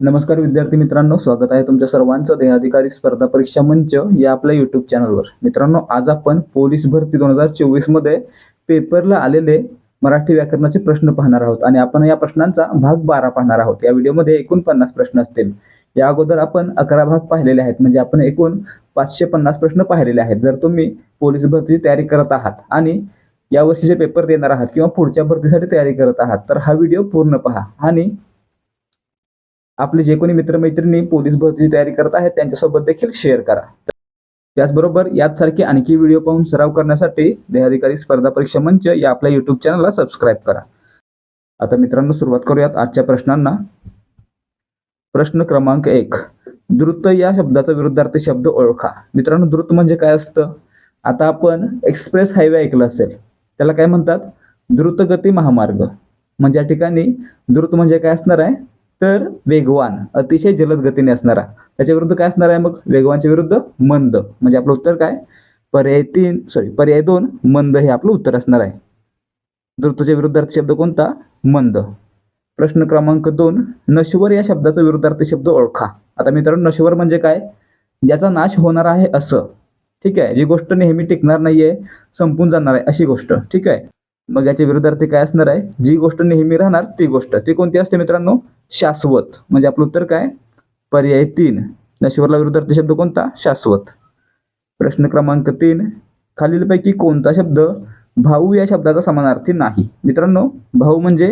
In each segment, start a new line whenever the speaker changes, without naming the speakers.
नमस्कार विद्यार्थी मित्रांनो स्वागत आहे तुमच्या सर्वांचं देहाधिकारी स्पर्धा परीक्षा मंच या आपल्या युट्यूब चॅनलवर मित्रांनो आज आपण पोलीस भरती दोन हजार चोवीसमध्ये पेपरला आलेले मराठी व्याकरणाचे प्रश्न पाहणार आहोत आणि आपण या प्रश्नांचा भाग बारा पाहणार आहोत. या व्हिडिओमध्ये एकूण पन्नास प्रश्न असतील. या अगोदर आपण अकरा भाग पाहिलेले आहेत म्हणजे आपण एकूण पाचशे पन्नास प्रश्न पाहिलेले आहेत. जर तुम्ही पोलीस भरतीची तयारी करत आहात आणि या वर्षीचे पेपर देणार आहात किंवा पुढच्या भरतीसाठी तयारी करत आहात तर हा व्हिडिओ पूर्ण पहा आणि आपले जे कोणी मित्रमैत्रिणी पोलीस भरतीची तयारी करत आहेत त्यांच्यासोबत देखील शेअर करा. त्याचबरोबर याचसारखे आणखी व्हिडिओ पाहून सराव करण्यासाठी देहाधिकारी स्पर्धा परीक्षा मंच या आपल्या युट्यूब चॅनलला सबस्क्राईब करा. आता मित्रांनो सुरुवात करूयात आजच्या प्रश्नांना. प्रश्न क्रमांक एक. द्रुत या शब्दाचा विरुद्धार्थी शब्द ओळखा. मित्रांनो द्रुत म्हणजे काय असतं? आता आपण एक्सप्रेस हायवे ऐकलं असेल त्याला काय म्हणतात? द्रुतगती महामार्ग. म्हणजे या ठिकाणी द्रुत म्हणजे काय असणार आहे? तर वेगवान अतिशय जलद गतीने असणारा. त्याच्या विरुद्ध काय असणार आहे मग? वेगवानच्या विरुद्ध मंद. म्हणजे आपलं उत्तर काय? पर्याय तीन सॉरी पर्याय दोन मंद हे आपलं उत्तर असणार आहे. द्रुतच्या विरुद्धार्थी शब्द कोणता? मंद. प्रश्न क्रमांक दोन नश्वर या शब्दाचा विरुद्धार्थी शब्द ओळखा. आता मित्रांनो नश्वर म्हणजे काय? ज्याचा नाश होणार आहे असं. ठीक आहे? जी गोष्ट नेहमी टिकणार नाहीये संपून जाणार आहे अशी गोष्ट. ठीक आहे? मग याच्या विरुद्धार्थी काय असणार आहे? जी गोष्ट नेहमी राहणार ती गोष्ट. ती कोणती असते मित्रांनो? शाश्वत. म्हणजे आपलं उत्तर काय? पर्याय तीन. नशिवरला विरुद्धार्थी शब्द कोणता? शाश्वत. प्रश्न क्रमांक तीन. खालीलपैकी कोणता शब्द भाऊ या शब्दाचा समानार्थी नाही? मित्रांनो भाऊ म्हणजे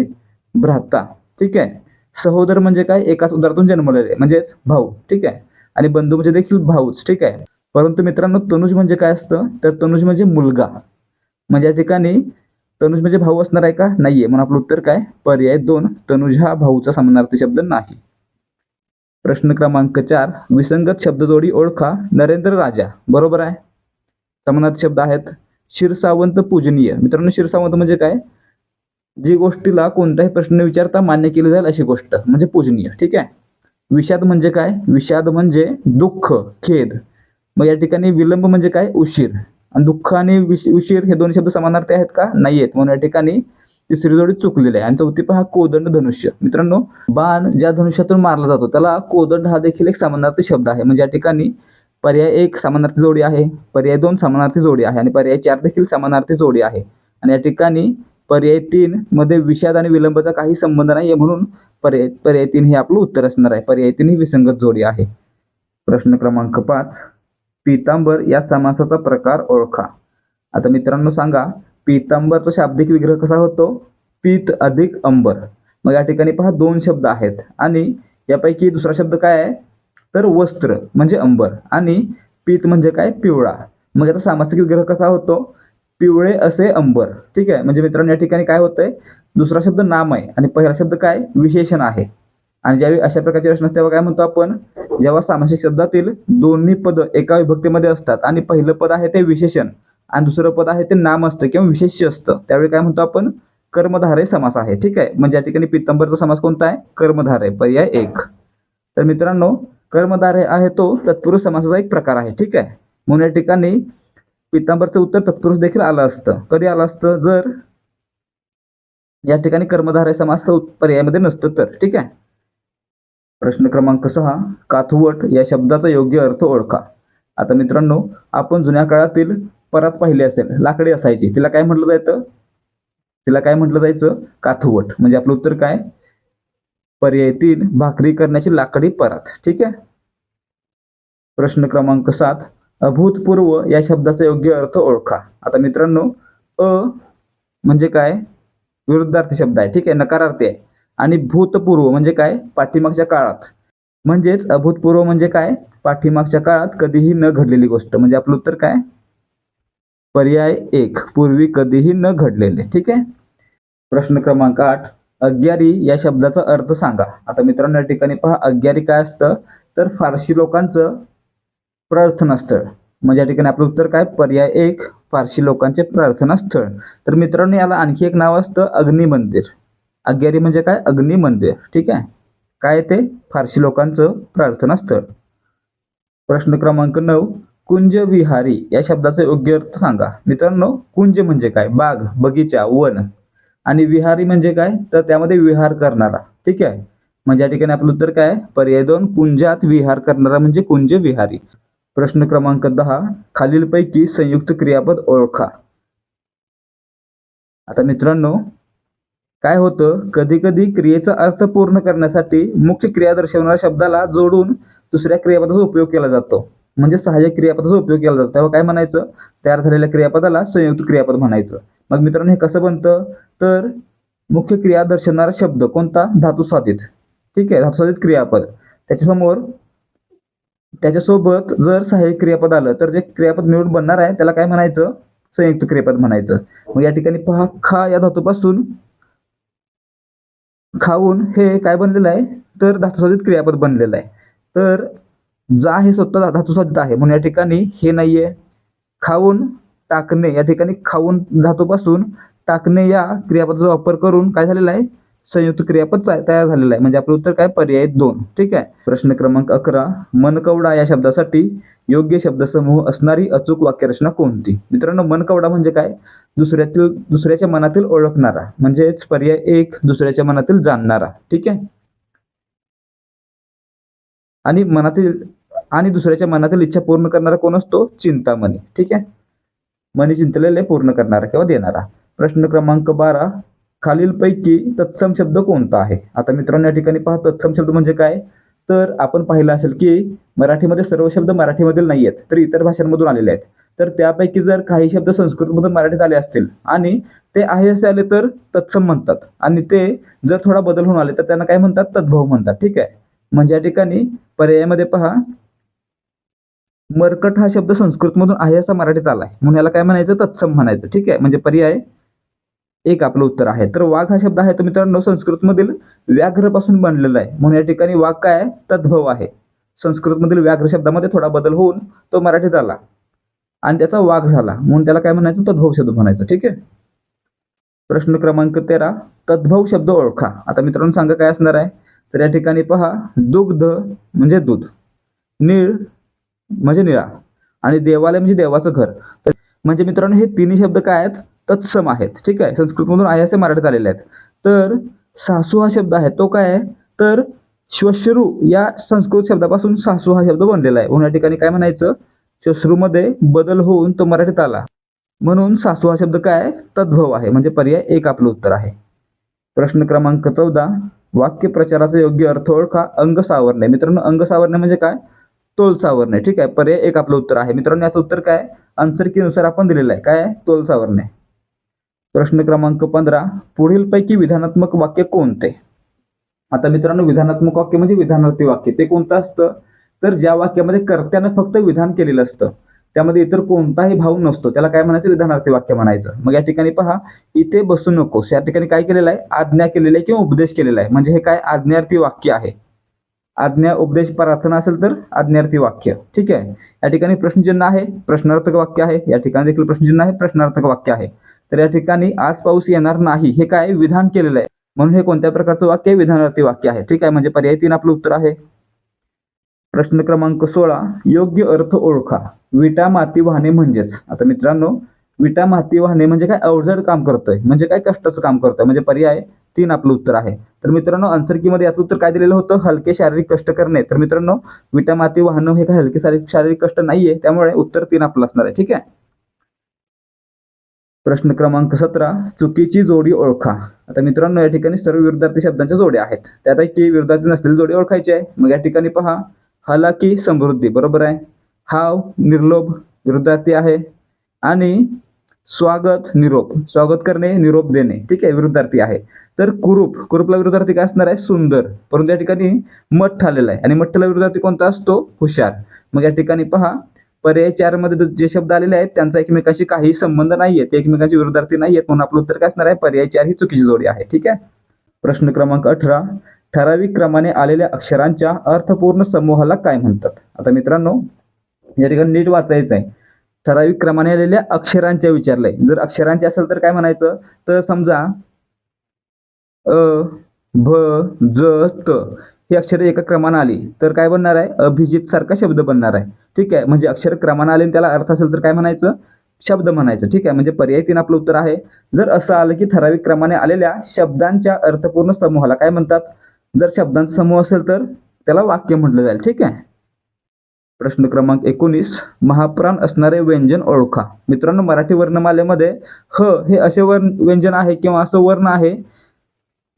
भ्राता. ठीक आहे? सहोदर म्हणजे काय? एकाच उदारातून जन्मलेले. म्हणजेच भाऊ. ठीक आहे? आणि बंधू म्हणजे देखील भाऊच. ठीक आहे? परंतु मित्रांनो तनुज म्हणजे काय असतं? तर तनुज म्हणजे मुलगा. म्हणजे या ठिकाणी तनुज म्हणजे भाऊ असणार आहे का? नाहीये. म्हणून आपलं उत्तर काय? पर्याय दोन. तनुज हा भाऊचा समानार्थी शब्द नाही. प्रश्न क्रमांक चार. विसंगत शब्दजोडी ओळखा नरेंद्र राजा. बरोबर आहे? समानार्थी शब्द आहेत शिरसावंत पूजनीय. मित्रांनो शिरसावंत म्हणजे काय? जी गोष्टीला कोणताही प्रश्न विचारता मान्य केली जाईल अशी गोष्ट म्हणजे पूजनीय. ठीक आहे? विषाद म्हणजे काय? विषाद म्हणजे दुःख खेद. मग या ठिकाणी विलंब म्हणजे काय? उशीर. आणि दुःख आणि विश उशीर हे दोन शब्द समानार्थी आहेत का? नाही आहेत म्हणून या ठिकाणी तिसरी जोडी चुकलेली आहे. आणि चौथी हा कोदंड धनुष्य. मित्रांनो बाण ज्या धनुष्यातून मारला जातो त्याला कोदंड हा देखील एक समानार्थी शब्द आहे. म्हणजे या ठिकाणी पर्याय एक समानार्थी जोडी आहे पर्याय दोन समानार्थी जोडी आहे आणि पर्याय चार देखील समानार्थी जोडी आहे. आणि या ठिकाणी पर्याय तीन मध्ये विषाद आणि विलंबाचा काही संबंध नाही आहे म्हणून पर्याय पर्याय तीन हे आपलं उत्तर असणार आहे. पर्याय तीन ही विसंगत जोडी आहे. प्रश्न क्रमांक पाच. पीतांबर या समासाचा प्रकार ओळखा. आता मित्रांनो सांगा पीतांबरचा शाब्दिक विग्रह कसा होतो? पीत अधिक अंबर. मग या ठिकाणी पहा दोन शब्द आहेत. आणि यापैकी दुसरा शब्द काय आहे? तर वस्त्र म्हणजे अंबर. आणि पीत म्हणजे काय? पिवळा. मग याचा सामासिक विग्रह कसा होतो? पिवळे असे अंबर. ठीक आहे? म्हणजे मित्रांनो या ठिकाणी काय होतंय? दुसरा शब्द नाम आहे आणि पहिला शब्द काय? विशेषण आहे. आणि ज्यावेळी अशा प्रकारची रचना असते तेव्हा काय म्हणतो आपण जेव्हा सामासिक शब्दातील दोन्ही पद एका विभक्तीमध्ये असतात आणि पहिलं पद आहे ते विशेषण आणि दुसरं पद आहे ते नाम असतं किंवा विशेष्य असतं. त्यावेळी काय म्हणतो आपण कर्मधारय समास आहे. ठीक आहे? म्हणजे या ठिकाणी पित्तंबरचा समास कोणता आहे? कर्मधारय पर्याय एक. तर मित्रांनो कर्मधारय आहे तो तत्पुरुष समासाचा एक प्रकार आहे. ठीक आहे? म्हणून या ठिकाणी पित्तांबरचं उत्तर तत्पुरुष देखील आलं असतं. कधी आलं असतं? जर या ठिकाणी कर्मधारय समास तर पर्यायामध्ये नसतं तर. ठीक आहे? प्रश्न क्रमांक सहा काथवट या शब्दाचा योग्य अर्थ ओळखा. आता मित्रांनो आपण जुन्या काळातील परात पाहिले असेल लाकडी असायची. तिला काय म्हटलं जायचं? तिला काय म्हटलं जायचं? काथवट. म्हणजे आपलं उत्तर काय? पर्याय तीन भाकरी करण्याची लाकडी परात. ठीक आहे? प्रश्न क्रमांक सात अभूतपूर्व या शब्दाचा योग्य अर्थ ओळखा. आता मित्रांनो अ म्हणजे काय? विरुद्धार्थी शब्द आहे. ठीक आहे? नकारार्थी आहे. आणि भूतपूर्व म्हणजे काय? पाठीमागच्या काळात. म्हणजेच अभूतपूर्व म्हणजे काय? पाठीमागच्या काळात कधीही न घडलेली गोष्ट. म्हणजे आपलं उत्तर काय? पर्याय एक. पूर्वी कधीही न घडलेले. ठीक आहे? प्रश्न क्रमांक आठ. अग्यारी या शब्दाचा अर्थ सांगा. आता मित्रांनो या ठिकाणी पहा अग्यारी काय असतं? तर फारशी लोकांचं प्रार्थना स्थळ. म्हणजे या ठिकाणी आपलं उत्तर काय? पर्याय एक. फारशी लोकांचे प्रार्थना स्थळ. तर मित्रांनो याला आणखी एक नाव असतं अग्निमंदिर. अग्यारी म्हणजे काय? अग्नी मंदिर. ठीक आहे? काय ते? फारसी लोकांचं प्रार्थना स्थळ. प्रश्न क्रमांक नऊ कुंज विहारी या शब्दाचा योग्य अर्थ सांगा. मित्रांनो कुंज म्हणजे काय? बाग बगीचा वन. आणि विहारी म्हणजे काय? तर त्यामध्ये विहार करणारा. ठीक आहे? म्हणजे या ठिकाणी आपलं उत्तर काय? पर्याय दोन कुंजात विहार करणारा म्हणजे कुंज विहारी प्रश्न क्रमांक दहा खालीलपैकी संयुक्त क्रियापद ओळखा. आता मित्रांनो काय होतं? कधी कधी क्रियेचा अर्थ पूर्ण करण्यासाठी मुख्य क्रिया दर्शवणाऱ्या शब्दाला जोडून दुसऱ्या क्रियापदाचा उपयोग केला जातो. म्हणजे सहाय्यक क्रियापदाचा उपयोग केला जातो. तेव्हा काय म्हणायचं? तयार झालेल्या क्रियापदाला संयुक्त क्रियापद म्हणायचं. मग मित्रांनो हे कसं बनतं? तर मुख्य क्रिया दर्शवणारा शब्द कोणता? धातू ठीक आहे? धातू क्रियापद. त्याच्यासमोर त्याच्यासोबत जर सहाय्यक क्रियापद आलं तर जे क्रियापद मिळून बनणार आहे त्याला काय म्हणायचं? संयुक्त क्रियापद म्हणायचं. मग या ठिकाणी पहा खा या धातूपासून खाऊन हे काय बनलेलं आहे? तर धातुसाधित क्रियापद बनलेलं आहे. तर जा हे स्वतः धातुसाधित आहे. म्हणून या ठिकाणी हे नाही आहे खाऊन टाकणे. या ठिकाणी खाऊन धातूपासून टाकणे या क्रियापदाचा वापर करून काय झालेलं आहे? संयुक्त क्रियापद तयार झालेलं आहे. म्हणजे आपलं उत्तर काय? पर्याय दोन. ठीक आहे? प्रश्न क्रमांक अकरा. मनकवडा या शब्दासाठी योग्य शब्दसमूह असणारी अचूक वाक्यरचना कोणती? मित्रांनो मनकवडा म्हणजे काय? दुसऱ्यातील दुसऱ्याच्या मनातील ओळखणारा म्हणजेच पर्याय एक दुसऱ्याच्या मनातील जाणणारा. ठीक आहे? आणि मनातील आणि दुसऱ्याच्या मनातील इच्छा पूर्ण करणारा कोण असतो? चिंतामणी ठीक आहे? मनी चिंतलेले पूर्ण करणारा किंवा देणारा. प्रश्न क्रमांक बारा खालीलपैकी तत्सम शब्द कोणता आहे? आता मित्रांनो या ठिकाणी पहा तत्सम शब्द म्हणजे काय? तर आपण पाहिलं असेल की मराठीमध्ये सर्व शब्द मराठीमधील नाही आहेत तर इतर भाषांमधून आलेले आहेत. तर त्यापैकी जर काही शब्द संस्कृतमधून मराठीत आले असतील आणि ते आहे असे आले तर तत्सम म्हणतात. आणि ते जर थोडा बदल होऊन आले तर त्यांना काय म्हणतात? तद्भव म्हणतात. ठीक आहे? म्हणजे या ठिकाणी पर्यायामध्ये पहा. मरकट हा शब्द संस्कृतमधून आहे असा मराठीत आलाय. म्हणून याला काय म्हणायचं? तत्सम म्हणायचं. ठीक आहे? म्हणजे पर्याय एक आपलं उत्तर आहे. तर वाघ हा शब्द आहे तो मित्रांनो संस्कृतमधील व्याघ्रपासून बनलेला आहे. म्हणून या ठिकाणी वाघ काय? तद्भव आहे. संस्कृतमधील व्याघ्र शब्दामध्ये थोडा बदल होऊन तो मराठीत आला. आणि त्याचा वाघ झाला. म्हणून त्याला काय म्हणायचं? तद्भव शब्द म्हणायचं. ठीक आहे? प्रश्न क्रमांक तेरा. तद्भव शब्द ओळखा. आता मित्रांनो सांगा काय असणार आहे? तर या ठिकाणी पहा. दुग्ध म्हणजे दूध. नीळ म्हणजे निळा. आणि देवालय म्हणजे देवाचं घर. तर म्हणजे मित्रांनो हे तिन्ही शब्द काय आहेत? तत्सम आहेत. ठीक आहे? संस्कृतमधून आहे असे मराठीत आलेले आहेत. तर सासू हा शब्द आहे. तो काय आहे? तर श्वश्रू या संस्कृत शब्दापासून सासू हा शब्द बनलेला आहे. म्हणून या ठिकाणी काय म्हणायचं? श्वश्रूमध्ये बदल होऊन तो मराठीत आला. म्हणून सासू हा शब्द काय? तद्भव आहे. म्हणजे पर्याय एक आपलं उत्तर आहे. प्रश्न क्रमांक चौदा. वाक्य प्रचाराचा योग्य अर्थ ओळखा. अंग सावरणे. मित्रांनो अंग सावरणे म्हणजे काय? तोल सावरणे. ठीक आहे? पर्याय एक आपलं उत्तर आहे. मित्रांनो याचं उत्तर काय? आन्सरनुसार आपण दिलेलं आहे. काय? तोल सावरणे. प्रश्न क्रमांक पंधरा. पुढीलपैकी विधानात्मक वाक्य कोणते? आता मित्रांनो विधानात्मक वाक्य म्हणजे विधानार्थी वाक्य. ते कोणतं असतं? तर ज्या वाक्यामध्ये कर्त्यानं फक्त विधान केलेलं असतं त्यामध्ये इतर कोणताही भाव नसतो त्याला काय म्हणायचं? विधानार्थी वाक्य म्हणायचं. मग या ठिकाणी पहा इथे बसू नकोस. या ठिकाणी काय केलेलं आहे? आज्ञा केलेली आहे किंवा उपदेश केलेला आहे? म्हणजे हे काय आज्ञार्थी वाक्य आहे? आज्ञा उपदेश प्रार्थना असेल तर आज्ञार्थी वाक्य. ठीक आहे? या ठिकाणी प्रश्नचिन्ह आहे प्रश्नार्थक वाक्य आहे. या ठिकाणी देखील प्रश्नचिन्ह आहे प्रश्नार्थक वाक्य आहे. तर या ठिकाणी आज पाऊस येणार नाही हे काय? विधान केलेलं आहे. म्हणून हे कोणत्या प्रकारचं वाक्य विधानार्थी वाक्य आहे. ठीक आहे? म्हणजे पर्याय तीन आपलं उत्तर आहे. प्रश्न क्रमांक सोळा योग्य अर्थ ओळखा. विटा माती वाहने म्हणजेच. आता मित्रांनो विटा माती वाहने म्हणजे काय? अवजड काम करतोय. म्हणजे काय कष्टाचं काम करतोय? म्हणजे पर्याय तीन आपलं उत्तर आहे. तर मित्रांनो आन्सर की मध्ये याचं उत्तर काय दिलेलं होतं? हलके शारीरिक कष्ट करणे. तर मित्रांनो विटा माती वाहनं हे काय हलके शारीरिक शारीरिक कष्ट नाहीये. त्यामुळे उत्तर तीन आपलं असणार आहे. ठीक आहे? प्रश्न क्रमांक सतरा चुकीची जोडी ओळखा. आता मित्रांनो या ठिकाणी सर्व विरुद्धार्थी शब्दांच्या जोड्या आहेत. त्यापैकी विरुद्धार्थी नसलेली जोडी ओळखायची आहे. मग या ठिकाणी पहा. हलाकी समृद्धी बरोबर आहे? हाव निर्लोभ विरुद्धार्थी आहे. आणि स्वागत निरोप. स्वागत करणे निरोप देणे. ठीक आहे विरुद्धार्थी आहे. तर कुरूप कुरूपला विरुद्धार्थी काय असणार आहे? सुंदर. परंतु या ठिकाणी मठ आलेला आहे. आणि मठला विरुद्धार्थी कोणता असतो? हुशार. मग या ठिकाणी पहा पर्याय चारमध्ये जे शब्द आलेले आहेत त्यांचा एकमेकाशी काही संबंध नाहीये. ते एकमेकांचे विरुद्धार्थी नाहीयेत. म्हणून आपलं उत्तर काय असणार आहे? पर्याय चार ही चुकीची जोडी आहे. ठीक आहे? प्रश्न क्रमांक अठरा. ठराविक क्रमाने आलेल्या अक्षरांच्या अर्थपूर्ण समूहाला काय म्हणतात? आता मित्रांनो या ठिकाणी नीट वाचायचं आहे ठराविक क्रमाने आलेल्या अक्षरांच्या विचारलंय. जर अक्षरांचे असेल तर काय म्हणायचं? तर समजा अ भ ज त ही अक्षरे एका क्रमाने आली. तर काय बनणार आहे? अभिजित सारखा शब्द बनणार आहे. ठीक आहे? म्हणजे अक्षर क्रमाने आले आणि त्याला अर्थ असेल तर काय म्हणायचं? शब्द म्हणायचं. ठीक आहे? म्हणजे पर्याय तीन आपलं उत्तर आहे. जर असं आलं की ठराविक क्रमाने आलेल्या शब्दांच्या अर्थपूर्ण समूहाला काय म्हणतात? जर शब्दांचा समूह असेल तर त्याला वाक्य म्हटलं जाईल. ठीक आहे? प्रश्न क्रमांक एकोणीस. महाप्राण असणारे व्यंजन ओळखा. मित्रांनो मराठी वर्णमालेमध्ये ह हे असे वर्ण व्यंजन आहे किंवा असं वर्ण आहे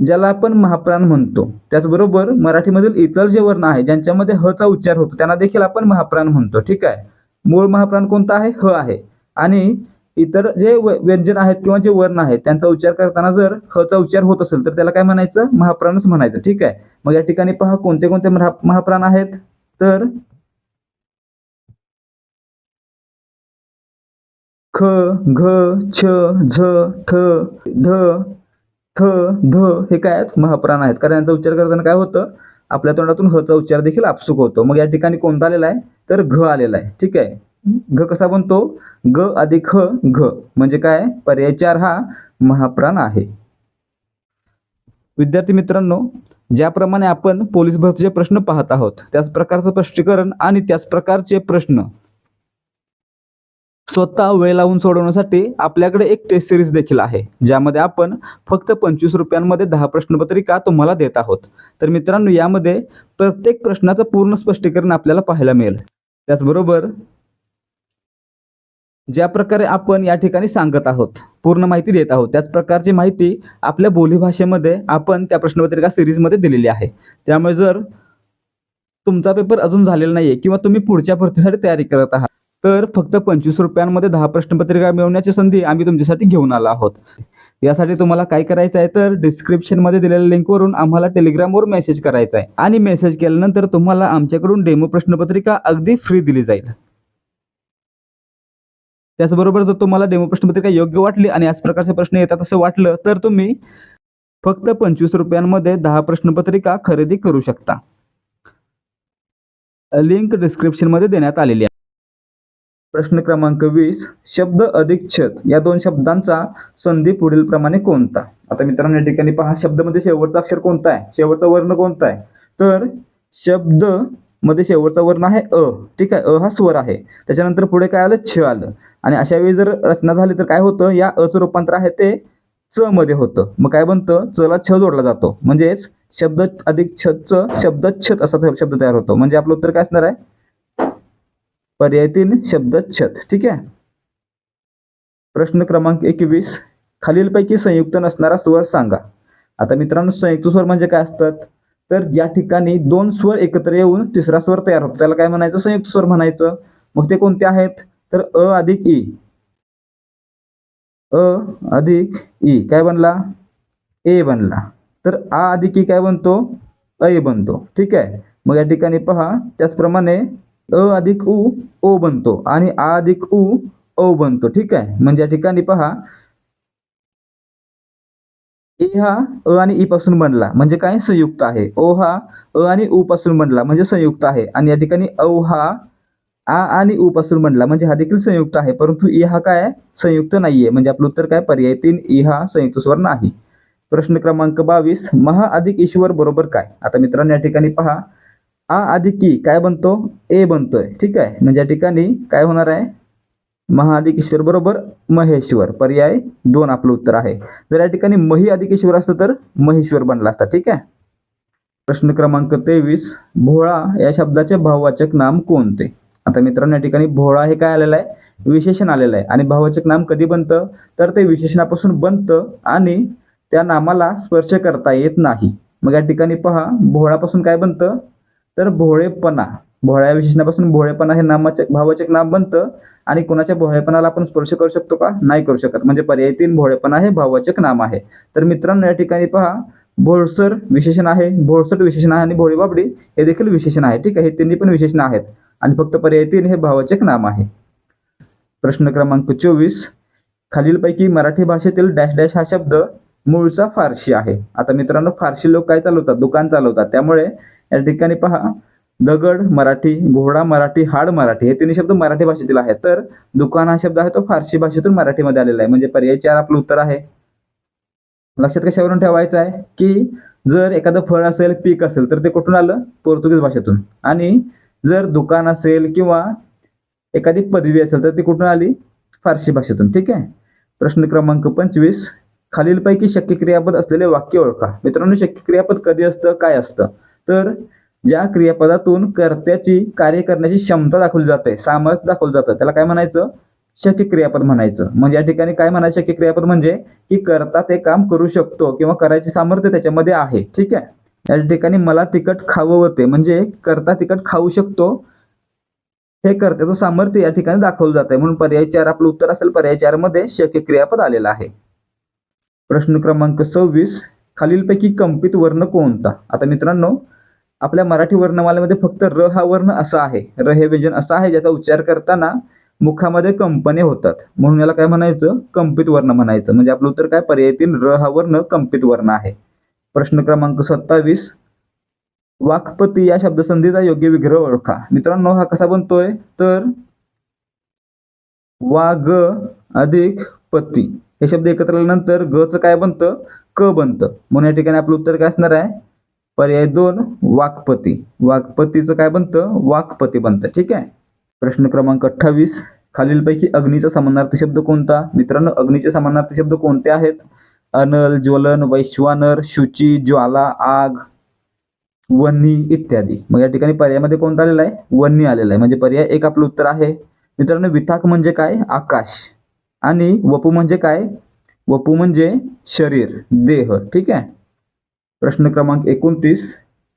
ज्याला आपण महाप्राण म्हणतो. त्याचबरोबर मराठीमधील इतर जे वर्ण आहे ज्यांच्यामध्ये ह चा उच्चार होतो त्यांना देखील आपण महाप्राण म्हणतो. ठीक आहे? मूळ महाप्राण कोणता आहे? ह आहे. आणि इतर जे व्यंजन आहेत किंवा जे वर्ण आहेत त्यांचा उच्चार करताना जर ह चा उच्चार होत असेल तर त्याला काय म्हणायचं? महाप्राणच म्हणायचं. ठीक आहे? मग या ठिकाणी पहा कोणते कोणते महा- महाप्राण आहेत. तर ख घ छ झ ठ ढ थ ध हे काय आहेत? महाप्राण आहेत. कारण यांचा उच्चार करताना काय होतं? आपल्या तोंडातून ह चा उच्चार देखील आपसुक होतो. मग या ठिकाणी कोणता आलेला आहे? तर घ आलेला आहे. ठीक आहे? घ कसा बनतो? ग अधिक ह घ. म्हणजे काय? पर्याय चार हा महाप्राण आहे. विद्यार्थी मित्रांनो ज्याप्रमाणे आपण पोलीस भरतीचे प्रश्न पाहत आहोत त्याच प्रकारचं स्पष्टीकरण आणि त्याच प्रकारचे प्रश्न. स्वतः वेळ लावून सोडवण्यासाठी आपल्याकडे एक टेस्ट सिरीज देखील आहे ज्यामध्ये आपण फक्त पंचवीस रुपयांमध्ये दहा प्रश्नपत्रिका तुम्हाला देत आहोत. तर मित्रांनो यामध्ये प्रत्येक प्रश्नाचं पूर्ण स्पष्टीकरण आपल्याला पाहायला मिळेल. त्याचबरोबर ज्या प्रकारे आपण या ठिकाणी सांगत आहोत पूर्ण माहिती देत आहोत त्याच प्रकारची माहिती आपल्या बोलीभाषेमध्ये आपण त्या प्रश्नपत्रिका सिरीजमध्ये दिलेली आहे. त्यामुळे जर तुमचा पेपर अजून झालेला नाही आहे किंवा तुम्ही पुढच्या भरतीसाठी तयारी करत आहात तर फक्त पंचवीस रुपयांमध्ये दहा प्रश्नपत्रिका मिळवण्याची संधी आम्ही तुमच्यासाठी घेऊन आलो आहोत. यासाठी तुम्हाला काय करायचं आहे तर डिस्क्रिप्शनमध्ये दिलेल्या लिंकवरून आम्हाला टेलिग्रामवर मेसेज करायचा आहे. आणि मेसेज केल्यानंतर तुम्हाला आमच्याकडून डेमो प्रश्नपत्रिका अगदी फ्री दिली जाईल. त्याचबरोबर जर तुम्हाला डेमो प्रश्नपत्रिका योग्य वाटली आणि याच प्रकारचे प्रश्न येतात असं वाटलं तर तुम्ही फक्त पंचवीस रुपयांमध्ये दहा प्रश्नपत्रिका खरेदी करू शकता. लिंक डिस्क्रिप्शनमध्ये देण्यात आलेली आहे. प्रश्न क्रमांक वीस शब्द अधिक छत या दोन शब्दांचा संधी पुढील प्रमाणे कोणता? आता मित्रांनो या ठिकाणी पहा शब्दामध्ये शेवटचा अक्षर कोणता आहे? शेवटचा वर्ण कोणता आहे? तर शब्द मध्ये शेवटचा वर्ण आहे अ. ठीक आहे अ हा स्वर आहे. त्याच्यानंतर पुढे काय आलं? छ आलं. आणि अशा वेळी जर रचना झाली तर काय होतं? या अचं रूपांतर आहे ते च मध्ये होतं. मग काय बनतं? चला छ जोडला जातो. म्हणजेच शब्द अधिक छत शब्द छत असा शब्द तयार होतो. म्हणजे आपलं उत्तर काय असणार आहे? पर्याय तीन शब्द छत. ठीक आहे? प्रश्न क्रमांक एकवीस. खालीलपैकी संयुक्त नसणारा स्वर सांगा. आता मित्रांनो संयुक्त स्वर म्हणजे काय असतात? तर ज्या ठिकाणी दोन स्वर एकत्र येऊन तिसरा स्वर तयार होतो त्याला काय म्हणायचं? संयुक्त स्वर म्हणायचं. मग ते कोणते आहेत? तर अ अधिक ई. अ अधिक ई. काय बनला? ए बनला. तर आ अधिक ई काय बनतो? अ बनतो. ठीक आहे? मग या ठिकाणी पहा त्याचप्रमाणे अ अधिक उ ओ बनतो आणि आ अधिक उ ओ बनतो. ठीक आहे? म्हणजे या ठिकाणी पहा ए हा अ आणि ई पासून बनला. म्हणजे काय? संयुक्त आहे. ओ हा अ आणि उ पासून बनला. म्हणजे संयुक्त आहे. आणि या ठिकाणी औ हा आ आणि उ पासून बनला. म्हणजे हा देखील संयुक्त आहे. परंतु ई हा काय? संयुक्त नाहीये. म्हणजे आपलं उत्तर काय? पर्याय तीन. ई हा संयुक्त स्वर नाही. प्रश्न क्रमांक बावीस. महा अधिक ईश्वर बरोबर काय? आता मित्रांनो या ठिकाणी पहा. आ अधिक ई. काय बनतो? ए बनतोय. ठीक आहे. म्हणजे या ठिकाणी काय होणार आहे? महाअधिकेश्वर बरोबर महेश्वर. पर्याय दोन आपलं उत्तर आहे. जर या ठिकाणी मही अधिकेश्वर असतं तर महेश्वर बनला असता. ठीक आहे? प्रश्न क्रमांक तेवीस भोळा या शब्दाचे भाववाचक नाम कोणते? आता मित्रांनो या ठिकाणी भोळा हे काय आलेलं आहे? विशेषण आलेलं आहे. आणि भाववाचक नाम कधी बनतं? तर ते विशेषणापासून बनतं आणि त्या नामाला स्पर्श करता येत नाही. मग या ठिकाणी पहा भोळापासून काय बनतं? तर भोळेपणा. भोळ्या विशेषणापासून भोळेपणा हे नामाचक भावचक नाम बनतं आणि कोणाच्या भोळेपणाला आपण स्पर्श करू शकतो का? नाही करू शकत. म्हणजे पर्याय तीन भोळेपणा हे भाववाचक नाम आहे. तर मित्रांनो या ठिकाणी पहा भोळसर विशेषण आहे. भोळसट विशेषण आहे आणि भोळी बाबडी हे देखील विशेषण आहे. ठीक आहे? हे तिन्ही पण विशेषण आहेत. आणि फक्त पर्याय तीन हे भाववाचक नाम आहे. प्रश्न क्रमांक चोवीस. खालीलपैकी मराठी भाषेतील डॅश डॅश हा शब्द मूळचा फारशी आहे. आता मित्रांनो फारशी लोक काय चालवतात? दुकान चालवतात. त्यामुळे या ठिकाणी पहा दगड मराठी घोडा मराठी हाड मराठी हे तिन्ही शब्द मराठी भाषेतील आहेत. तर दुकान हा शब्द आहे तो फारसी भाषेतून मराठीमध्ये आलेला आहे. म्हणजे पर्याय चार आपलं उत्तर आहे. लक्षात कशावरून ठेवायचं आहे? की जर एखादं फळ असेल पीक असेल तर ते कुठून आलं? पोर्तुगीज भाषेतून. आणि जर दुकान असेल किंवा एखादी पदवी असेल तर ती कुठून आली? फारसी भाषेतून. ठीक आहे? प्रश्न क्रमांक पंचवीस. खालीलपैकी शक्य क्रियापद असलेले वाक्य ओळखा. मित्रांनो शक्य क्रियापद कधी असतं? काय असतं? तर ज्या क्रियापदातून कर्त्याची कार्य करण्याची क्षमता दाखवली जाते सामर्थ्य दाखवलं जातं त्याला काय म्हणायचं? शक्य क्रियापद म्हणायचं. म्हणजे या ठिकाणी काय म्हणायचं? शक्य क्रियापद म्हणजे की कर्ता ते काम करू शकतो किंवा करायचे सामर्थ्य त्याच्यामध्ये आहे. ठीक आहे? या ठिकाणी मला तिखट खावं होते. म्हणजे कर्ता तिखट खाऊ शकतो. हे कर्त्याचं सामर्थ्य या ठिकाणी दाखवलं जात आहे म्हणून पर्याय चार आपलं उत्तर असेल पर्याय चारमध्ये शक्य क्रियापद आलेलं आहे. प्रश्न क्रमांक सव्वीस. खालीलपैकी कंपित वर्ण कोणता? आता मित्रांनो आपल्या मराठी वर्णमालेमध्ये फक्त र हा वर्ण असा आहे. र हे व्यंजन असं आहे ज्याचा उच्चार करताना मुखामध्ये कंपने होतात. म्हणून याला काय म्हणायचं? कंपित वर्ण म्हणायचं. म्हणजे आपलं उत्तर काय? पर्याय तीन र हा वर्ण कंपित वर्ण आहे. प्रश्न क्रमांक सत्तावीस. वाक्पती या शब्दसंधीचा योग्य विग्रह ओळखा. मित्रांनो हा कसा बनतोय? तर वाग अधिक पती. हे शब्द एकत्र आल्यानंतर ग च काय बनतं? क बनतं. म्हणून या ठिकाणी आपलं उत्तर काय असणार आहे? पर्याय दोन वाक्पती. वाक्पतीचं काय बनतं? वाक्पती बनतं. ठीक आहे? प्रश्न क्रमांक अठ्ठावीस. खालीलपैकी अग्नीचा समानार्थी शब्द कोणता? मित्रांनो अग्नीचे समानार्थी शब्द कोणते आहेत? अनल ज्वलन वैश्वानर शुची ज्वाला आग वन्नी इत्यादी. मग या ठिकाणी पर्यायामध्ये कोणता आलेला आहे? वन्नी आलेला आहे. म्हणजे पर्याय एक आपलं उत्तर आहे. मित्रांनो विथाक म्हणजे काय? आकाश. आणि वपू म्हणजे काय? वपू म्हणजे शरीर देह. ठीक आहे? प्रश्न क्रमांक एकोणतीस.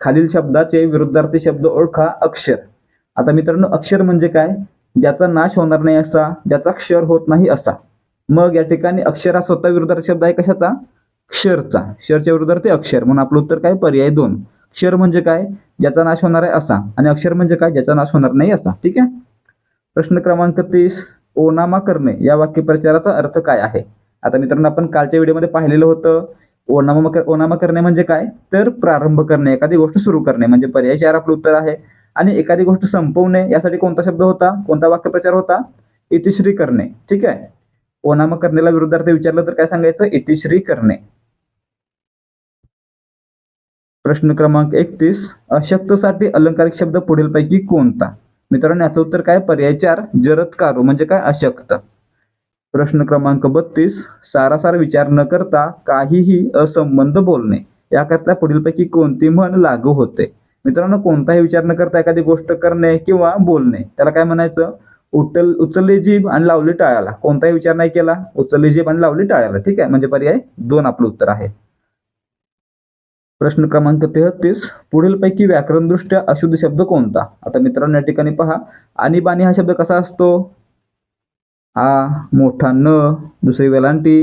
खालील शब्दाचे विरुद्धार्थी शब्द ओळखा अक्षर. आता मित्रांनो अक्षर म्हणजे काय? ज्याचा नाश होणार नाही असा ज्याचा क्षर होत नाही असा. मग या ठिकाणी अक्षर हा स्वतः विरुद्धार्थी शब्द आहे कशाचा? क्षरचा. क्षरच्या विरुद्धार्थी अक्षर. म्हणून आपलं उत्तर काय? पर्याय दोन. क्षर म्हणजे काय? ज्याचा नाश होणार आहे असा. आणि अक्षर म्हणजे काय? ज्याचा नाश होणार नाही असा. ठीक आहे? प्रश्न क्रमांक तीस. ओनामा करणे. या वाक्यप्रचाराचा अर्थ काय आहे? आता मित्रांनो आपण कालच्या व्हिडिओमध्ये पाहिलेलं होतं ओनामा कर- ओनामा करणे म्हणजे काय? तर प्रारंभ करणे एखादी गोष्ट सुरू करणे म्हणजे पर्याय चार आपलं उत्तर आहे. आणि एखादी गोष्ट संपवणे यासाठी कोणता शब्द होता? कोणता वाक्यप्रचार होता? इतिश्री करणे ठीक आहे? ओनामा करणेला विरुद्धार्थ विचारलं तर काय सांगायचं? इतिश्री करणे. प्रश्न क्रमांक एकतीस. अशक्तसाठी अलंकारिक शब्द पुढीलपैकी कोणता? मित्रांनो याचं उत्तर काय? पर्याय चार जरत्कारू म्हणजे काय? अशक्त. प्रश्न क्रमांक बत्तीस सारासार विचार न करता काहीही असंबंध बोलणे. याकरता पुढीलपैकी कोणती म्हण लागू होते? मित्रांनो कोणताही विचार न करता एखादी गोष्ट करणे किंवा बोलणे. त्याला काय म्हणायचं? उचल उचलली जीभ आणि लावली टाळ्याला. कोणताही विचार नाही केला उचलली जीभ आणि लावली टाळ्याला. ठीक आहे? म्हणजे पर्याय दोन आपलं उत्तर आहे. प्रश्न क्रमांक तेहतीस पुढीलपैकी व्याकरणदृष्ट्या अशुद्ध शब्द कोणता? आता मित्रांनो या ठिकाणी पहा. आणीबाणी हा शब्द कसा असतो? आ मोठा न दुसरी वेलांटी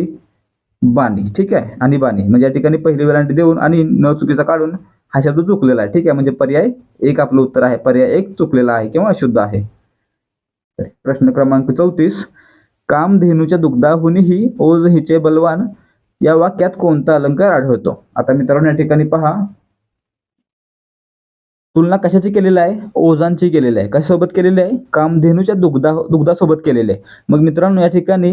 बाणी ठीक आहे? आणि बाणी म्हणजे या ठिकाणी पहिली वेलांटी देऊन आणि न चुकीचा काढून हा शब्द चुकलेला आहे ठीक आहे? म्हणजे पर्याय एक आपलं उत्तर आहे पर्याय एक चुकलेला आहे किंवा अशुद्ध आहे. प्रश्न क्रमांक चौतीस कामधेनूच्या दुग्धाहुनीही ओज हिचे बलवान या वाक्यात कोणता अलंकार आढळतो? आता मित्रांनो या ठिकाणी पहा. तुलना कशाची केलेली आहे? ओझांची केलेली आहे. कशासोबत केलेली आहे? कामधेनूच्या दुग्धा दुग्धासोबत केलेली आहे. मग मित्रांनो या ठिकाणी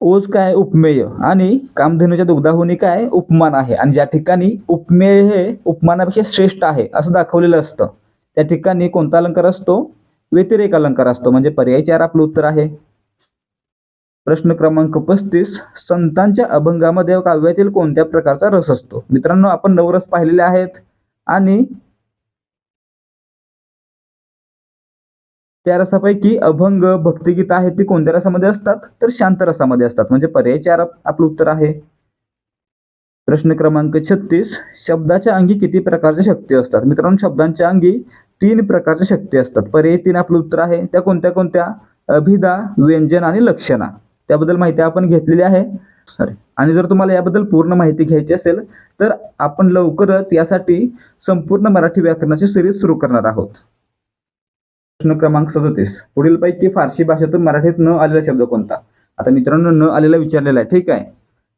ओझ काय? उपमेय. आणि कामधेनूच्या दुग्धाहुनी काय? उपमान आहे. आणि ज्या ठिकाणी उपमेय हे उपमानापेक्षा श्रेष्ठ आहे असं दाखवलेलं असतं. त्या ठिकाणी कोणता अलंकार असतो? व्यतिरेक अलंकार असतो. म्हणजे पर्याय चार आपलं उत्तर आहे. प्रश्न क्रमांक पस्तीस. संतांच्या अभंगामध्ये काव्यातील कोणत्या प्रकारचा रस असतो? मित्रांनो आपण नवरस पाहिलेले आहेत. आणि त्या रसापैकी अभंग भक्तिगीत आहेत ती कोणत्या रसामध्ये असतात? तर शांत रसामध्ये असतात. म्हणजे पर्याय चार आपलं उत्तर आहे. प्रश्न क्रमांक छत्तीस शब्दाच्या अंगी किती प्रकारच्या शक्ती असतात? मित्रांनो शब्दांच्या अंगी तीन प्रकारच्या शक्ती असतात. पर्याय तीन आपलं उत्तर आहे. त्या कोणत्या कोणत्या? अभिदा व्यंजन आणि लक्षणा. त्याबद्दल माहिती आपण घेतलेली आहे. सॉरी आणि जर तुम्हाला याबद्दल पूर्ण माहिती घ्यायची असेल तर आपण लवकरच यासाठी संपूर्ण मराठी व्याकरणाची सिरीज सुरू करणार आहोत. प्रश्न क्रमांक सदतीस. पुढीलपैकी फारसी भाषेतून मराठीत न आलेला शब्द कोणता? आता मित्रांनो न आलेला विचारलेला आहे. ठीक आहे.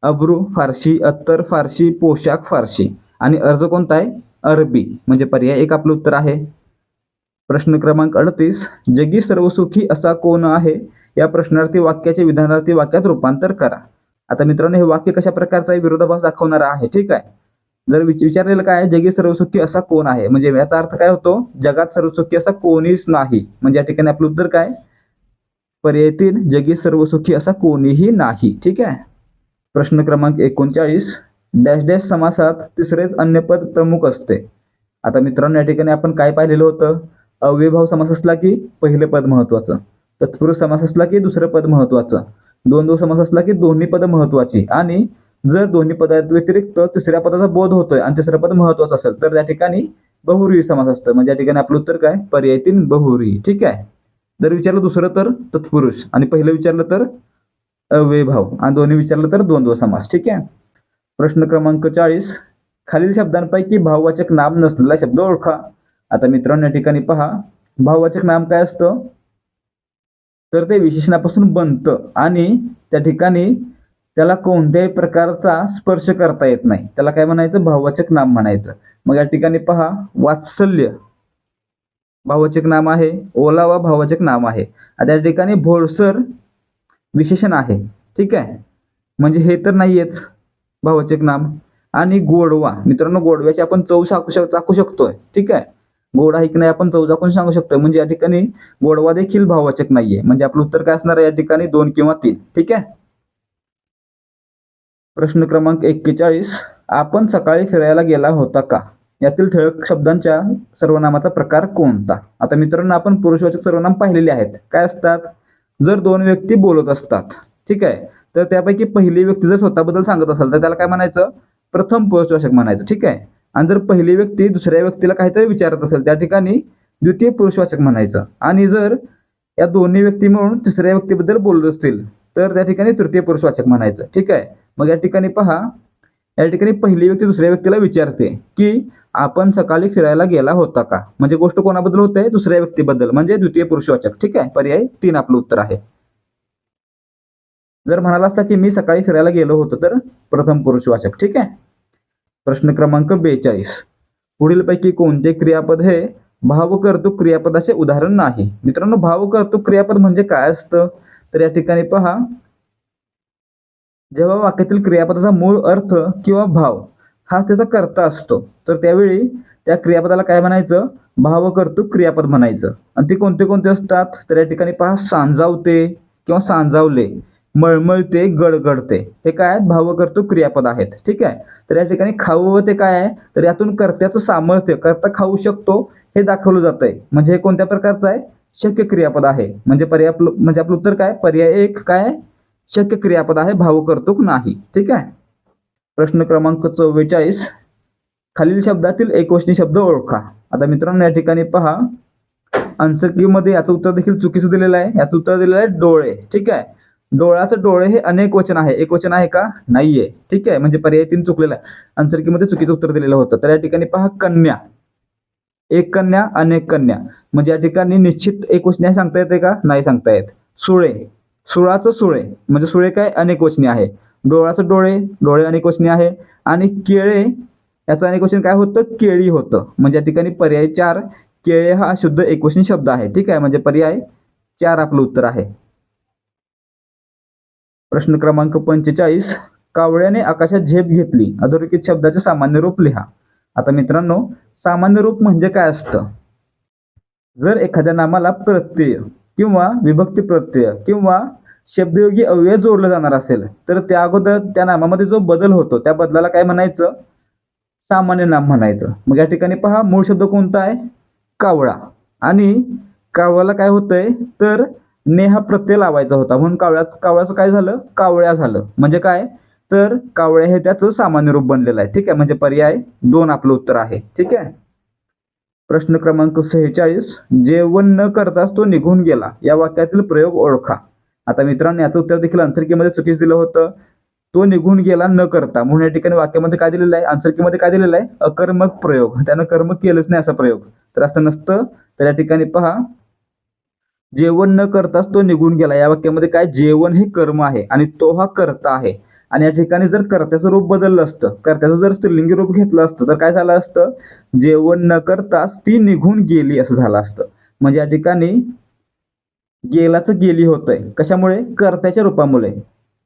अब्रू फारशी अत्तर फारशी पोशाख फारशी आणि अर्ज कोणता आहे? अरबी. म्हणजे पर्याय एक आपलं उत्तर आहे. प्रश्न क्रमांक अडतीस. जगी सर्वसुखी असा कोण आहे? या प्रश्नार्थी वाक्याचे विधानार्थी वाक्यात रूपांतर करा. आता मित्रांनो हे वाक्य कशा प्रकारचा विरोधाभास दाखवणार आहे ठीक आहे? जर विचारलेलं काय जगी सर्वसुखी असा कोण आहे? म्हणजे याचा अर्थ काय होतो? जगात सर्वसुखी असा कोणीच नाही. म्हणजे या ठिकाणी आपलं उत्तर काय? पर्यायतील जगी सर्वसुखी असा कोणीही नाही ठीक आहे? प्रश्न क्रमांक एकोणचाळीस डॅश डॅश समासात तिसरेच अन्य पद प्रमुख असते. आता मित्रांनो या ठिकाणी आपण काय पाहिलेलं होतं? अव्ययभाव समास असला की पहिले पद महत्वाचं. तत्पुरुष समास असला की दुसरं पद महत्वाचं. द्वंद्व समास असला की दोन्ही पद महत्वाची. आणि जर दोन्ही पदा व्यतिरिक्त तिसऱ्या पदाचा बोध होतोय आणि तिसरं पद महत्वाचं असेल तर त्या ठिकाणी बहुरी समास असतं. म्हणजे या ठिकाणी आपलं उत्तर काय? पर्याय तीन बहुरी. ठीक आहे? जर विचारलं दुसरं तर तत्पुरुष. आणि पहिलं विचारलं तर अवैभाव आणि दोन्ही विचारलं तर द्वंद्व समास. ठीक आहे? प्रश्न क्रमांक चाळीस. खालील शब्दांपैकी भाववाचक नाम नसलेला शब्द ओळखा. आता मित्रांनो या ठिकाणी पहा. भाववाचक नाम काय असतं? तर ते विशेषणापासून बनतं आणि त्या ठिकाणी त्याला कोणत्याही प्रकारचा स्पर्श करता येत नाही. त्याला काय म्हणायचं? भाववाचक नाम म्हणायचं. मग या ठिकाणी पहा वात्सल्य. भाववाचक नाम आहे. ओलावा भाववाचक नाम आहे. आता या ठिकाणी भोळसर विशेषण आहे. ठीक आहे? म्हणजे हे तर नाहीयेच भाववाचक नाम. आणि गोडवा. मित्रांनो गोडव्याची आपण चव चाकू चाकू शकतोय. ठीक आहे? गोड आहे की नाही आपण चौदा चाकून सांगू शकतो म्हणजे या ठिकाणी गोडवा देखील भाववाचक नाहीये. म्हणजे आपलं उत्तर काय असणार आहे? या ठिकाणी दोन किंवा तीन. ठीक आहे? प्रश्न क्रमांक एक्केचाळीस. आपण सकाळी फिरायला गेला होता का? यातील ठळक शब्दांच्या सर्वनामाचा प्रकार कोणता? आता मित्रांनो आपण पुरुषवाचक सर्वनाम पाहिलेले आहेत. काय असतात? जर दोन व्यक्ती बोलत असतात ठीक आहे? तर त्यापैकी पहिली व्यक्ती जर स्वतःबद्दल सांगत असेल तर त्याला काय म्हणायचं? प्रथम पुरुषवाचक म्हणायचं ठीक आहे? आणि जर पहिली व्यक्ती दुसऱ्या व्यक्तीला काहीतरी विचारत असेल त्या ठिकाणी द्वितीय पुरुषवाचक म्हणायचं. आणि जर या दोन्ही व्यक्ती मिळून तिसऱ्या व्यक्तीबद्दल बोलत असतील तर त्या ठिकाणी तृतीय पुरुषवाचक म्हणायचं. ठीक आहे? मग या ठिकाणी पहा या ठिकाणी पहिली व्यक्ती दुसऱ्या व्यक्तीला विचारते की आपण सकाळी फिरायला गेला होता का? म्हणजे गोष्ट कोणाबद्दल होते? दुसऱ्या व्यक्तीबद्दल म्हणजे द्वितीय पुरुषवाचक ठीक आहे? पर्याय तीन आपलं उत्तर आहे. जर म्हणाला असता की मी सकाळी फिरायला गेलो होतो तर प्रथम पुरुषवाचक ठीक आहे? प्रश्न क्रमांक बेचाळीस. पुढीलपैकी कोणते क्रियापद हे भावकर्तुक क्रियापदाचे उदाहरण नाही? मित्रांनो भावकर्तुक क्रियापद म्हणजे काय असतं? तर या ठिकाणी पहा. जेव्हा वाक्यातील क्रियापदाचा मूळ अर्थ किंवा भाव हा त्याचा कर्ता असतो तर त्यावेळी त्या क्रियापदाला काय म्हणायचं? भावकर्तुक क्रियापद म्हणायचं. आणि ते कोणते कोणते असतात? तर या ठिकाणी पहा सांजावते किंवा सांजावले. मळमळते गडगडते. हे काय आहेत? भावकर्तृक क्रियापद आहेत. ठीक आहे? तर या ठिकाणी खाऊ ते काय आहे? तर यातून कर्त्याचं सामर्थ्य कर्ता खाऊ शकतो हे दाखवलं जात आहे म्हणजे हे कोणत्या प्रकारचं आहे? शक्य क्रियापद आहे. म्हणजे पर्याय म्हणजे आपलं उत्तर काय? पर्याय एक काय शक्य क्रियापद आहे भावकर्तुक नाही. ठीक आहे? प्रश्न क्रमांक चव्वेचाळीस. खालील शब्दातील एकवचनी शब्द ओळखा. आता मित्रांनो या ठिकाणी पहा. मध्ये याचं उत्तर देखील चुकीचं दिलेलं आहे. याचं उत्तर दिलेलं आहे डोळे. ठीक आहे? डोळ्याचं डोळे हे अनेक वचन आहे. एक वचन आहे का? नाहीये. ठीक आहे. म्हणजे पर्याय तीन चुकलेला आहे. मध्ये चुकीचं उत्तर दिलेलं होतं. तर या ठिकाणी पहा कन्या. एक कन्या अनेक कन्या. म्हणजे या ठिकाणी निश्चित एक वचने सांगता येते का? नाही सांगता येत. सुळे. सुळाचं सुळे. म्हणजे सुळे काय? अनेक वचने आहे. डोळाचं डोळे. डोळे अनेक वचनी आहे. आणि केळे. याचं अनेक वचन काय होतं? केळी होतं. म्हणजे या ठिकाणी पर्याय चार. केळे हा शुद्ध एकवचनी शब्द आहे. ठीक आहे. म्हणजे पर्याय चार आपलं उत्तर आहे. प्रश्न क्रमांक पंचेचाळीस. कावळ्याने आकाशात झेप घेतली. अधोरेखित शब्दाचे सामान्य रूप लिहा. आता मित्रांनो सामान्य रूप म्हणजे काय असतं? जर एखाद्या नामाला प्रत्यय किंवा विभक्ती प्रत्यय किंवा शब्दयोगी अव्यय जोडलं जाणार असेल तर त्या अगोदर त्या नामामध्ये जो बदल होतो त्या बदलाला काय म्हणायचं? सामान्य नाम म्हणायचं. मग या ठिकाणी पहा मूळ शब्द कोणता आहे? कावळा. आणि कावळाला काय होतंय? तर ने हा प्रत्यय लावायचा होता. म्हणून कावळ्या कावळ्याचं काय झालं? कावळ्या झालं. म्हणजे काय? तर कावळ्या हे त्याचं सामान्य रूप बनलेलं आहे. ठीक आहे? म्हणजे पर्याय दोन आपलं उत्तर आहे. ठीक आहे? प्रश्न क्रमांक सेहेचाळीस. जेवण न करताच तो निघून गेला. या वाक्यातील प्रयोग ओळखा. आता मित्रांनो याचं उत्तर देखील आन्सरकीमध्ये चुकीच दिलं होतं. तो निघून गेला न करता. म्हणून या ठिकाणी वाक्यामध्ये काय दिलेलं आहे? आन्सरकीमध्ये काय दिलेलं आहे? अकर्मक प्रयोग. त्यानं कर्म केलंच नाही असा प्रयोग. तर असं नसतं. तर या ठिकाणी पहा. जेवण न करताच तो निघून गेला. या वाक्यामध्ये काय? जेवण हे कर्म आहे आणि तो हा कर्ता आहे. आणि या ठिकाणी जर कर्त्याचं रूप बदललं असतं कर्त्याचं जर स्त्रीलिंगी रूप घेतलं असतं तर काय झालं असतं? जेवण न करताच ती निघून गेली असं झालं असतं. म्हणजे या ठिकाणी गेलाच गेली होतंय. कशामुळे? कर्त्याच्या रूपामुळे.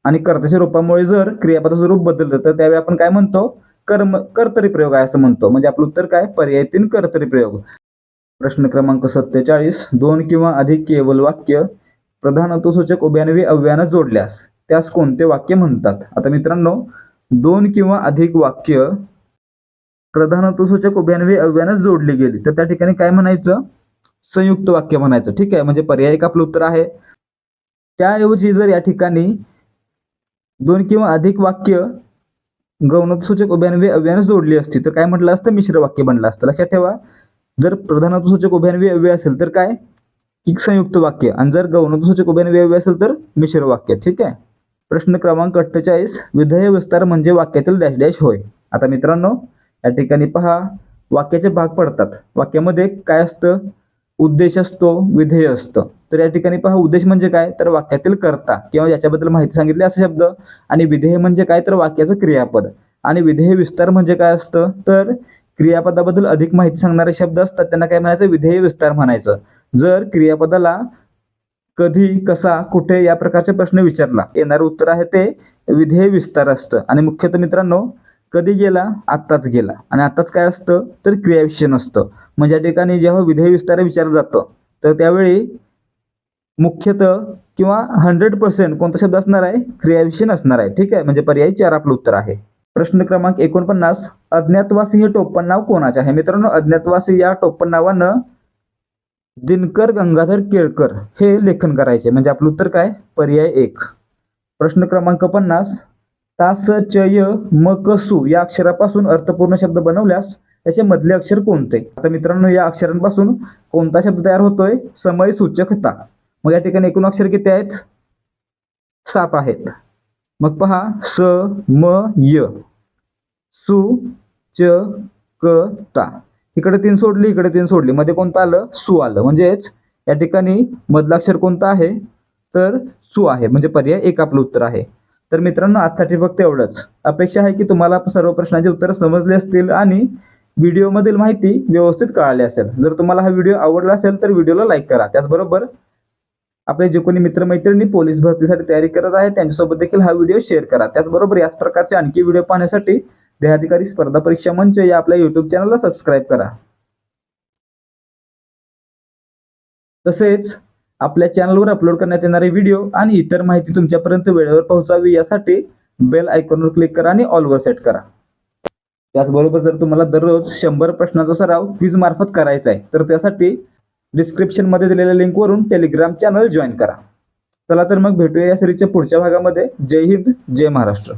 आणि कर्त्याच्या रूपामुळे जर क्रियापदाचं रूप बदललं तर त्यावेळी आपण काय म्हणतो? कर्म कर्तरी प्रयोग आहे असं म्हणतो. म्हणजे आपलं उत्तर काय? पर्याय तीन कर्तरी प्रयोग. प्रश्न क्रमांक सत्तेचाळीस दोन किंवा अधिक केवल वाक्य प्रधानत्वसूचक उभ्यानवी अव्यानं जोडल्यास त्यास कोणते वाक्य म्हणतात? आता मित्रांनो दोन किंवा अधिक वाक्य प्रधानत्वसूचक उभ्यान्वयी अव्यानं जोडली गेली तर त्या ठिकाणी काय म्हणायचं? संयुक्त वाक्य म्हणायचं. ठीक आहे म्हणजे पर्याय एक आपलं उत्तर आहे. त्याऐवजी जर या ठिकाणी दोन किंवा अधिक वाक्य गौणत्वसूचक उभ्यान्वयी अव्यानं जोडली असती तर काय म्हटलं असतं? मिश्र वाक्य बनलं असतं. लक्षात ठेवा. जर प्रधानत्वसूचक उभ्यान्वयी अव्यय असेल तर काय? की संयुक्त वाक्य. आणि जर गौणत्वसूचक उभयान्वयी अव्यय असेल तर मिश्र वाक्य. ठीक आहे? प्रश्न क्रमांक अठ्ठेचाळीस. विधेय विस्तार म्हणजे वाक्यातील डॅश डॅश होय. आता मित्रांनो या ठिकाणी पहा. वाक्याचे भाग पडतात. वाक्यामध्ये काय असतं? उद्देश असतो विधेय असतं. तर या ठिकाणी पहा उद्देश म्हणजे काय? तर वाक्यातील कर्ता किंवा याच्याबद्दल माहिती सांगितली असा शब्द. आणि विधेय म्हणजे काय? तर वाक्याचं क्रियापद. आणि विधेय विस्तार म्हणजे काय असतं? तर क्रियापदाबद्दल अधिक माहिती सांगणारे शब्द असतात त्यांना काय म्हणायचं? विधेय विस्तार म्हणायचं. जर क्रियापदाला कधी कसा कुठे या प्रकारचे प्रश्न विचारला येणारं उत्तर आहे ते विधेय विस्तार असतं. आणि मुख्यतः मित्रांनो कधी गेला? आत्ताच गेला. आणि आत्ताच काय असतं? तर क्रियाविशेषण असतं म्हणजे या ठिकाणी जेव्हा विधेय विस्तार विचारलं जातं तर त्यावेळी मुख्यतः किंवा हंड्रेड पर्सेंट कोणता शब्द असणार आहे? क्रियाविशेषण असणार आहे. ठीक आहे? म्हणजे पर्यायी चार आपलं उत्तर आहे. प्रश्न क्रमांक एकोणपन्नास अज्ञातवासी हे टोपण नाव कोणाचे आहे? मित्रांनो अज्ञातवासी या टोपण नावानं दिनकर गंगाधर केळकर हे लेखन करायचे. म्हणजे आपलं उत्तर काय? पर्याय एक. प्रश्न क्रमांक पन्नास तास च य म क सु या अक्षरापासून अर्थपूर्ण शब्द बनवल्यास याचे मधले अक्षर कोणते? आता मित्रांनो या अक्षरांपासून कोणता शब्द तयार होतोय? समय सूचकता मग या ठिकाणी एकूण अक्षर किती आहेत? सात आहेत. मग पहा स म य. सु च क ता. इकडे तीन सोडली इकडे तीन सोडली. मध्ये कोणतं आलं? सु आलं. म्हणजेच या ठिकाणी मधलं अक्षर कोणतं आहे? तर सु आहे. म्हणजे पर्याय एक आपलं उत्तर आहे. तर मित्रांनो आजसाठी फक्त एवढंच. अपेक्षा आहे की तुम्हाला सर्व प्रश्नांची उत्तरं समजली असतील आणि व्हिडिओमधील माहिती व्यवस्थित कळाली असेल. जर तुम्हाला हा व्हिडिओ आवडला असेल तर व्हिडिओला लाईक करा. त्याचबरोबर आपले जे कोणी मित्रमैत्रिणी पोलीस भरतीसाठी तयारी करत आहे त्यांच्यासोबत देखील हा व्हिडिओ शेअर करा. त्याचबरोबर याच प्रकारचे आणखी व्हिडिओ पाहण्यासाठी देहाधिकारी स्पर्धा परीक्षा मंच या आपल्या युट्यूब चॅनलला सबस्क्राईब करा. तसेच आपल्या चॅनलवर अपलोड करण्यात येणारे व्हिडिओ आणि इतर माहिती तुमच्यापर्यंत वेळेवर पोहोचावी यासाठी बेल आयकॉनवर क्लिक करा आणि ऑलवर सेट करा. त्याचबरोबर जर तुम्हाला दररोज शंभर प्रश्नांचा सराव क्विज मार्फत करायचा आहे तर त्यासाठी डिस्क्रिप्शनमध्ये दिलेल्या लिंकवरून टेलिग्राम चॅनल जॉईन करा. चला तर मग भेटूया या सिरीजच्या पुढच्या भागामध्ये. जय हिंद जय महाराष्ट्र.